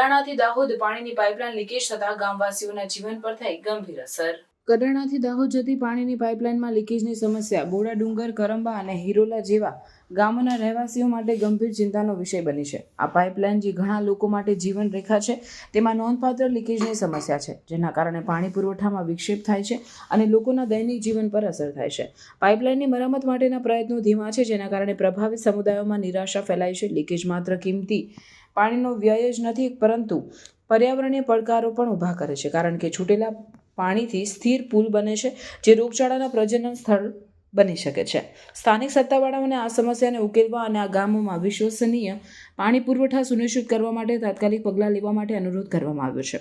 કડાણાથી દાહોદ પાણીની pipeline leakage થતા ગામવાસીઓના જીવન પર થઈ ગંભીર અસર. કડાણાથી દાહોદ જતી પાણીની પાઇપલાઇનમાં લીકેજની સમસ્યા, બોડા ડુંગર, કરંબા અને હિરોલા જેવા ગામોના રહેવાસીઓ માટે ગંભીર ચિંતાનો વિષય બની છે. આ પાઇપલાઇન જે ઘણા લોકો માટે જીવન રેખા છે, તેમાં નોંધપાત્ર લીકેજની સમસ્યા છે, જેના કારણે પાણી પુરવઠામાં વિક્ષેપ થાય છે અને લોકોના દૈનિક જીવન પર અસર થાય છે. પાઇપલાઇનની મરામત માટેના પ્રયત્નો ધીમા છે, જેના કારણે પ્રભાવિત સમુદાયોમાં નિરાશા ફેલાય છે. લીકેજ માત્ર કિંમતી પાણીનો વ્યય જ નથી, પરંતુ પર્યાવરણીય પડકારો પણ ઊભા કરે છે. કારણ કે છૂટેલા પાણીથી સ્થિર પુલ બને છે, જે રોગચાળાના પ્રજનન સ્થળ બની શકે છે. સ્થાનિક સત્તાવાળાઓને આ સમસ્યાને ઉકેલવા અને આ ગામોમાં વિશ્વસનીય પાણી પુરવઠા સુનિશ્ચિત કરવા માટે તાત્કાલિક પગલાં લેવા માટે અનુરોધ કરવામાં આવ્યો છે.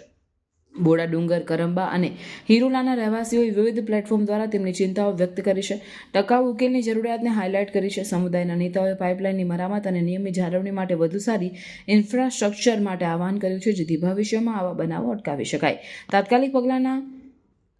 બોડા ડુંગર, કરંબા અને હિરોલાના રહેવાસીઓએ વિવિધ પ્લેટફોર્મ દ્વારા તેમની ચિંતાઓ વ્યક્ત કરી છે. ટકાઉ ઉકેલની જરૂરિયાતને હાઇલાઇટ કરી છે. સમુદાયના નેતાઓએ પાઇપલાઇનની મરામત અને નિયમિત જાળવણી માટે વધુ સારી ઇન્ફ્રાસ્ટ્રક્ચર માટે આહવાન કર્યું છે, જેથી ભવિષ્યમાં આવા બનાવો અટકાવી શકાય. તાત્કાલિક પગલાંના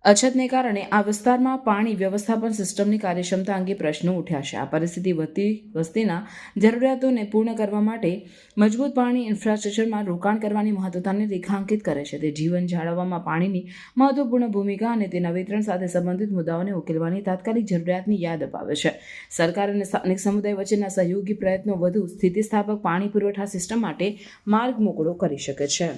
અછતને કારણે આ વિસ્તારમાં પાણી વ્યવસ્થાપન સિસ્ટમની કાર્યક્ષમતા અંગે પ્રશ્નો ઉઠ્યા છે. આ પરિસ્થિતિ વધતી વસ્તીના જરૂરિયાતોને પૂર્ણ કરવા માટે મજબૂત પાણી ઇન્ફ્રાસ્ટ્રક્ચરમાં રોકાણ કરવાની મહત્વતાને રેખાંકિત કરે છે. તે જીવન જાળવવામાં પાણીની મહત્વપૂર્ણ ભૂમિકા અને તેના વિતરણ સાથે સંબંધિત મુદ્દાઓને ઉકેલવાની તાત્કાલિક જરૂરિયાતની યાદ અપાવે છે. સરકાર અને સ્થાનિક સમુદાય વચ્ચેના સહયોગી પ્રયત્નો વધુ સ્થિતિસ્થાપક પાણી પુરવઠા સિસ્ટમ માટે માર્ગ મોકળો કરી શકે છે.